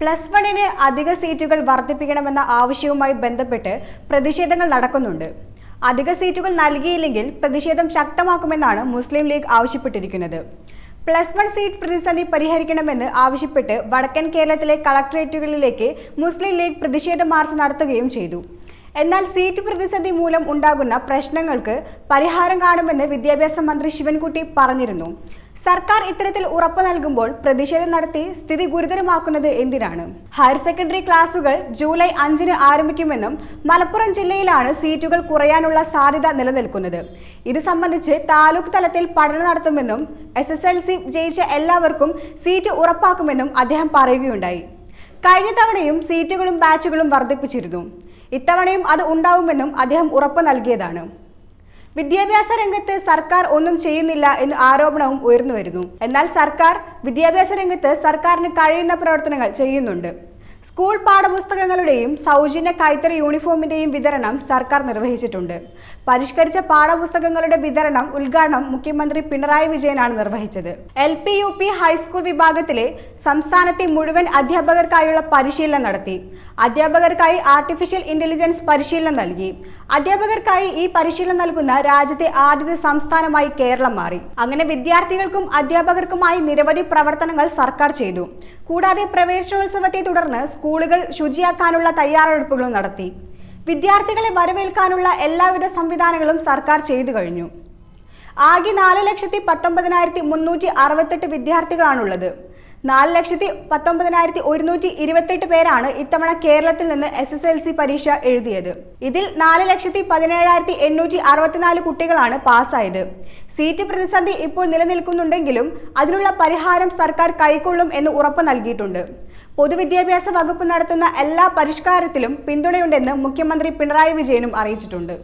Plus വണ്ണിന് അധിക സീറ്റുകൾ വർദ്ധിപ്പിക്കണമെന്ന ആവശ്യവുമായി ബന്ധപ്പെട്ട് പ്രതിഷേധങ്ങൾ നടക്കുന്നുണ്ട്. അധിക സീറ്റുകൾ നൽകിയില്ലെങ്കിൽ പ്രതിഷേധം ശക്തമാക്കുമെന്നാണ് മുസ്ലിം ലീഗ് ആവശ്യപ്പെട്ടിരിക്കുന്നത്. പ്ലസ് വൺ സീറ്റ് പ്രതിസന്ധി പരിഹരിക്കണമെന്ന് ആവശ്യപ്പെട്ട് വടക്കൻ കേരളത്തിലെ കളക്ടറേറ്റുകളിലേക്ക് മുസ്ലിം ലീഗ് പ്രതിഷേധ മാർച്ച് നടത്തുകയും ചെയ്തു. എന്നാൽ സീറ്റ് പ്രതിസന്ധി മൂലം ഉണ്ടാകുന്ന പ്രശ്നങ്ങൾക്ക് പരിഹാരം കാണുമെന്ന് വിദ്യാഭ്യാസ മന്ത്രി ശിവൻകുട്ടി പറഞ്ഞിരുന്നു. സർക്കാർ ഇത്തരത്തിൽ ഉറപ്പു നൽകുമ്പോൾ പ്രതിഷേധം നടത്തി സ്ഥിതി ഗുരുതരമാക്കുന്നത് എന്തിനാണ്? ഹയർ സെക്കൻഡറി ക്ലാസുകൾ ജൂലൈ അഞ്ചിന് ആരംഭിക്കുമെന്നും മലപ്പുറം ജില്ലയിലാണ് സീറ്റുകൾ കുറയാനുള്ള സാധ്യത നിലനിൽക്കുന്നത്. ഇത് സംബന്ധിച്ച് താലൂക്ക് തലത്തിൽ പഠനം നടത്തുമെന്നും എസ് എസ് എൽ സി ജയിച്ച എല്ലാവർക്കും സീറ്റ് ഉറപ്പാക്കുമെന്നും അദ്ദേഹം പറയുകയുണ്ടായി. കഴിഞ്ഞ തവണയും സീറ്റുകളും ബാച്ചുകളും വർദ്ധിപ്പിച്ചിരുന്നു. ഇത്തവണയും അത് ഉണ്ടാവുമെന്നും അദ്ദേഹം ഉറപ്പ് നൽകിയതാണ്. വിദ്യാഭ്യാസ രംഗത്ത് സർക്കാർ ഒന്നും ചെയ്യുന്നില്ല എന്ന ആരോപണവും ഉയർന്നു വരുന്നു. എന്നാൽ സർക്കാർ വിദ്യാഭ്യാസ രംഗത്ത് സർക്കാരിന് കഴിയുന്ന പ്രവർത്തനങ്ങൾ ചെയ്യുന്നുണ്ട്. സ്കൂൾ പാഠപുസ്തകങ്ങളുടെയും സൗജന്യ കൈത്തറി യൂണിഫോമിന്റെയും വിതരണം സർക്കാർ നിർവഹിച്ചിട്ടുണ്ട്. പരിഷ്കരിച്ച പാഠപുസ്തകങ്ങളുടെ വിതരണം ഉദ്ഘാടനം മുഖ്യമന്ത്രി പിണറായി വിജയനാണ് നിർവഹിച്ചത്. L P U P high school വിഭാഗത്തിലെ സംസ്ഥാനത്തെ മുഴുവൻ അധ്യാപകർക്കായുള്ള പരിശീലനം നടത്തി. അധ്യാപകർക്കായി ആർട്ടിഫിഷ്യൽ ഇന്റലിജൻസ് പരിശീലനം നൽകി. അധ്യാപകർക്കായി ഈ പരിശീലനം നൽകുന്ന രാജ്യത്തെ ആദ്യത്തെ സംസ്ഥാനമായി കേരളം മാറി. അങ്ങനെ വിദ്യാർത്ഥികൾക്കും അധ്യാപകർക്കുമായി നിരവധി പ്രവർത്തനങ്ങൾ സർക്കാർ ചെയ്തു. കൂടാതെ പ്രവേശനോത്സവത്തെ തുടർന്ന് സ്കൂളുകൾ ശുചിയാക്കാനുള്ള തയ്യാറെടുപ്പുകളും നടത്തി. വിദ്യാർത്ഥികളെ വരവേൽക്കാനുള്ള എല്ലാവിധ സംവിധാനങ്ങളും സർക്കാർ ചെയ്തു കഴിഞ്ഞു. ആകെ നാല് ലക്ഷത്തി പത്തൊമ്പതിനായിരത്തി മുന്നൂറ്റി അറുപത്തെട്ട് വിദ്യാർത്ഥികളാണുള്ളത്. നാല് ലക്ഷത്തി പത്തൊമ്പതിനായിരത്തി ഒരുന്നൂറ്റി ഇരുപത്തെട്ട് പേരാണ് ഇത്തവണ കേരളത്തിൽ നിന്ന് എസ് എസ് എൽ സി പരീക്ഷ എഴുതിയത്. ഇതിൽ നാല് ലക്ഷത്തി പതിനേഴായിരത്തി എണ്ണൂറ്റി അറുപത്തിനാല് കുട്ടികളാണ് പാസ്സായത്. സീറ്റ് പ്രതിസന്ധി ഇപ്പോൾ നിലനിൽക്കുന്നുണ്ടെങ്കിലും അതിനുള്ള പരിഹാരം സർക്കാർ കൈക്കൊള്ളും എന്ന് ഉറപ്പ് നൽകിയിട്ടുണ്ട്. പൊതുവിദ്യാഭ്യാസ വകുപ്പ് നടത്തുന്ന എല്ലാ പരിഷ്കാരത്തിലും പിന്തുണയുണ്ടെന്ന് മുഖ്യമന്ത്രി പിണറായി വിജയനും അറിയിച്ചിട്ടുണ്ട്.